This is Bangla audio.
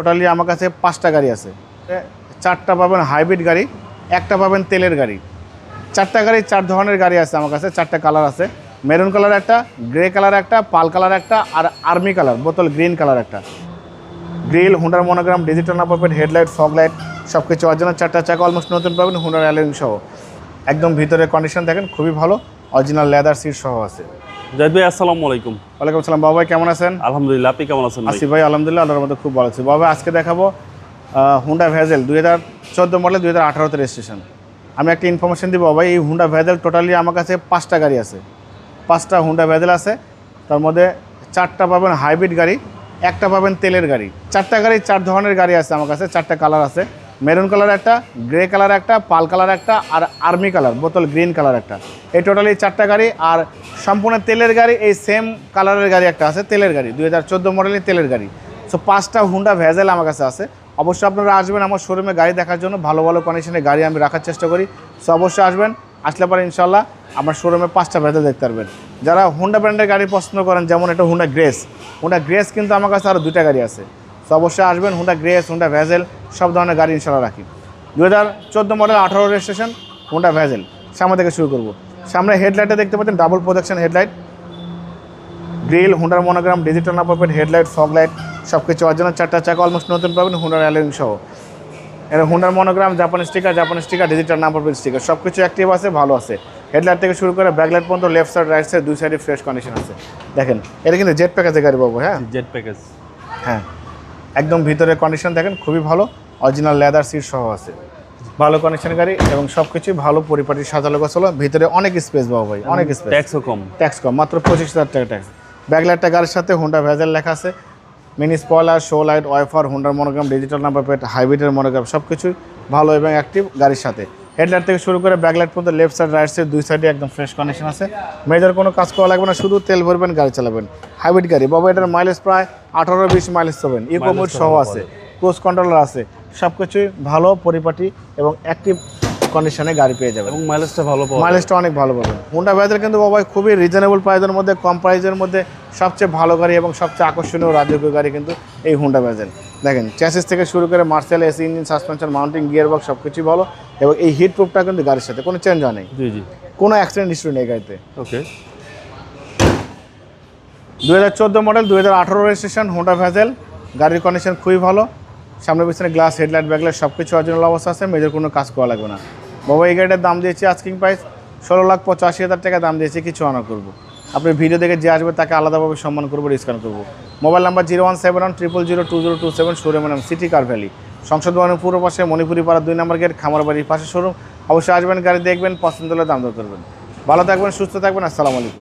টোটালি আমার কাছে পাঁচটা গাড়ি আছে। চারটা পাবেন হাইব্রিড গাড়ি, একটা পাবেন তেলের গাড়ি। চারটা গাড়ি, চার ধরনের গাড়ি আছে আমার কাছে, চারটা কালার আছে। মেরুন কালার একটা গ্রে কালার একটা পাল কালার একটা, আর army colour bottle green colour একটা। গ্রিল হুন্ডার monogram digital number plate headlight fog light সব কিছু অরিজিনাল চারটা চাকা অলমোস্ট নতুন পাবেন হুন্ডার অ্যালোয়িং সহ। একদম ভিতরে কন্ডিশন দেখেন, খুবই ভালো অরিজিনাল লেদার সিট সহ আছে। জাহিদ ভাই আসসালামু আলাইকুম। ওয়ালাইকুম সালাম বাবা কেমন আছেন? আলহামদুলিল্লাহ আপনি কেমন আছেন আসিফ ভাই আলহামদুলিল্লাহ আল্লাহর মধ্যে খুব ভালো আছি। বাবা আজকে দেখাবো হুন্ডা ভেজেল দুই হাজার চোদ্দ মডেল দুই হাজার আঠারোতে রেজিস্ট্রেশন আমি একটা ইনফরমেশন দিব বাবা এই হুন্ডা ভেজেল টোটালি আমার কাছে পাঁচটা গাড়ি আছে। পাঁচটা হুন্ডা ভেজেল আছে তার মধ্যে চারটা পাবেন হাইব্রিড গাড়ি একটা পাবেন তেলের গাড়ি। চারটা গাড়ি চার ধরনের গাড়ি আছে আমার কাছে চারটা কালার আছে। মেরুন কালার একটা, গ্রে কালার একটা, পাল কালার একটা, আর army colour, bottle green colour একটা। এই টোটালি চারটা গাড়ি, আর সম্পূর্ণ তেলের গাড়ি, এই সেম কালারের গাড়ি একটা আছে, তেলের গাড়ি, দুই হাজার চোদ্দ মডেলের তেলের গাড়ি। সো পাঁচটা হুন্ডা ভেজেল আমার কাছে আছে। অবশ্যই আপনারা আসবেন আমার শোরুমে গাড়ি দেখার জন্য, ভালো ভালো কন্ডিশনে গাড়ি আমি রাখার চেষ্টা করি। সো অবশ্যই আসবেন, আসলে পরে ইনশাল্লাহ আমার শোরুমে পাঁচটা ভেজেল দেখতে পারবেন। যারা হুন্ডা ব্র্যান্ডের গাড়ি পছন্দ করেন, যেমন এটা হুন্ডা গ্রেস হুন্ডা গ্রেস কিন্তু আমার কাছে আরও দুইটা গাড়ি আছে। সো অবশ্যই আসবেন হুন্ডা গ্রেস হুন্ডা ভেজেল সব ধরনের গাড়ি ইনশাল্লাহ রাখি। দু হাজার চোদ্দ মডেল আঠারো রেজিস্ট্রেশন হুন্ডা ভ্যাজেল সামনে থেকে শুরু করব। সামনে হেডলাইটে দেখতে পাচ্ছেন ডাবল প্রোজেকশন হেডলাইট গ্রিল হুন্ডার monogram digital number plate headlight fog light সব কিছু অরিজিনাল চারটা চাকা অলমোস্ট নতুন পাবেন হুন্ডার অ্যালোয়িং সহ। এর হুন্ডার monogram Japan sticker Japan sticker digital number plate sticker সব কিছু অ্যাক্টিভ আছে ভালো আছে। হেডলাইট থেকে শুরু করে ব্যাকলাইট পর্যন্ত লেফট সাইড রাইট সাইড দুই সাইডে ফ্রেশ কন্ডিশন আছে। দেখেন এটা কিন্তু জেট প্যাকেজে গাড়ি পাবো হ্যাঁ? জেট প্যাকেজ হ্যাঁ। একদম ভিতরে কন্ডিশন দেখেন খুবই ভালো। অরিজিনাল লেদার সিট সহ আছে। ভালো কন্ডিশন গাড়ি এবং সব কিছুই ভালো পরিপাটি সাজালো গোছালো। ভিতরে অনেক স্পেস পাবো ভাই অনেক স্পেস ট্যাক্সও কম। ট্যাক্স কম মাত্র পঁচিশ হাজার টাকা ট্যাক্স ব্যাকলাইটটা গাড়ির সাথে হুন্ডা ভেজাল লেখা আছে। Mini spoiler show light wiper হুন্ডার মনোগ্রাম ডিজিটাল নাম্বার প্লেট হাইব্রিডের মনোগ্রাম সব কিছুই ভালো এবং অ্যাক্টিভ গাড়ির সাথে। হেডলাইট থেকে শুরু করে ব্যাকলাইট পর্যন্ত লেফট সাইড রাইট সাইড দুই সাইডে একদম ফ্রেশ কন্ডিশন আছে। মেজর কোনো কাজ করা লাগবে না শুধু তেল ভরবেন গাড়ি চালাবেন। হাইব্রিড গাড়ি বাবা এটার মাইলেজ প্রায় আঠারো বিশ মাইলেজ পাবেন ইকো মোড সহ আছে ক্রুজ কন্ট্রোলার আছে। সব কিছুই ভালো পরিপাটি এবং অ্যাক্টিভ কন্ডিশনে গাড়ি পেয়ে যাবেন। এবং মাইলেজটা ভালো মাইলেজটা অনেক ভালো পাবেন। হুন্ডা ভেজেল কিন্তু বাবা খুবই রিজনেবল প্রাইজের মধ্যে কম প্রাইসের মধ্যে সবচেয়ে ভালো গাড়ি এবং সবচেয়ে আকর্ষণীয় রাজকীয় গাড়ি কিন্তু এই হুন্ডা ভেজেল দেখেন চ্যাসিস থেকে শুরু করে martial AC engine suspension mounting gear box সব কিছুই ভালো। এবং এই হিট প্রুফটা কিন্তু গাড়ির সাথে কোনো চেঞ্জ হয় নেই। জি জি। কোনো অ্যাক্সিডেন্ট হিস্ট্রি নেই গাড়িতে। ওকে দু হাজার চোদ্দ মডেল দু হাজার আঠারো রেজিস্ট্রেশন হুন্ডা ভেজেল গাড়ির কন্ডিশন খুবই ভালো। সামনে পিছনে গ্লাস হেডলাইট ব্যাকলাইট সব কিছু অরিজিনাল অবস্থা আছে মেজর কোনো কাজ করা লাগবে না। বাবা এই গাড়িটার দাম দিয়েছি আজকিং প্রাইস ষোলো লাখ পঁচাশি হাজার টাকা দাম দিয়েছি কিছু আনা করব। আপনি ভিডিও দেখে যে আসবে তাকে আলাদাভাবে সম্মান করব ডিসকাউন্ট করব। Mobile number zero one seven one triple zero two zero two seven showroom নাম সিটি কার ভ্যালি সংসদ ভবনের পূর্ব পাশে মণিপুরি পাড়া দুই নম্বর গেট খামারবাড়ির পাশে শোরুম অবশ্যই আসবেন, গাড়ি দেখবেন, পছন্দ হলে দাম দর করবেন। ভালো থাকবেন, সুস্থ থাকবেন, আসসালামু আলাইকুম।